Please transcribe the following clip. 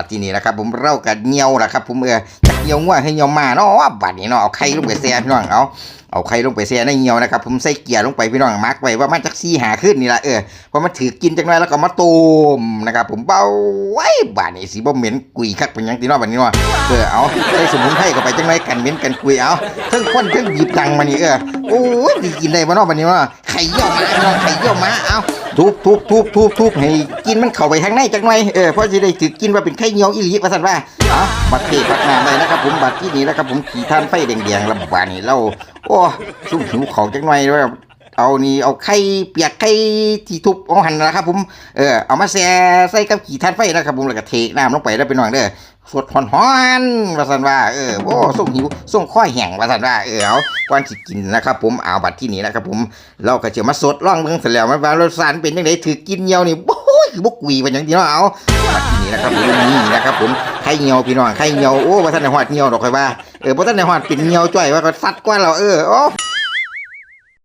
ปัจจุบันนี้นะครับผมเรากัเงียวนะครับผมเออจากเงียวง่วให้เงียวมาเนาะบัดนี้เนาะเอาไข่ลงไปแช่พี่น้องเอาเอาไข่ลงไปแช่ในเงียวนะครับผมใส่เกียร์ลงไปพี่น้องมาร์กไว้ว่ามันจักซี่หาขึ้นนี่ละเออพอมันถือกินจังไรแล้วก็มาตูมนะครับผมเบาไว้บัดนี้สิบ่เหม็นกุยคักเป็นยังตีนาะบัดนี้เนาะเออเอาใส่สมุนไพรเข้าไปจังไรกันเหม็นกันกุยเอาเทั้งคนเทั้งหยิบตังมานี่เออโอ้ยสิกินได้บ่เนาะบัดนี้เนาะ ไข่เยี่ยวมาพี่น้องไข่เยี่ยวมาเอาทุบทุบทุบทุบทุบให้กินมันเข้าไปทางในจักหน่อยเออเพราะจะได้ถือกินว่าเป็นไข่เยี่ยวอีหลีว่าสั่นว่าเอาบัดเทพักน้ำได้นะครับผมบัตรที่นี้นะครับผมขี่ท่านไฟแดงๆลำบากนี่เราโอ้สู้หิวของจักหน่อยด้ว เอานี่เอาไข่เปียกไข่ที่ทุบเอาหั่นนะครับผมเออเอามาแช่ใส่กับขี่ท่านไฟนะครับผมแล้วก็เทน้ำลงไปแล้วไปหน่อยเด้อสดฮ้อนว่าซั่นว่าเออโอ้ส่งหิวส่งข้อแห้งว่าซั่นว่าเออเอาก่อนสิกินนะครับผมเอาบัดที่นี้นะครับผมเราก็จะมาสดล่องเบิ่งเสร็จแล้วมันว่ารสชาติเป็นยังไงถือกินเหี่ยวนี่โอ้ยบกกุยเป็นอย่างที่เนาเอาที่นี่นะครับผมนี่นะครับผมไข่เหี่ยวพี่น้องไข่เหี่ยวโอ้ว่าท่านในหอดเหี่ยวดอกคอยว่าเออว่าท่านในหอดเป็นเหี่ยวจ้อยว่าก็ซัดกว่าเราเออโอ้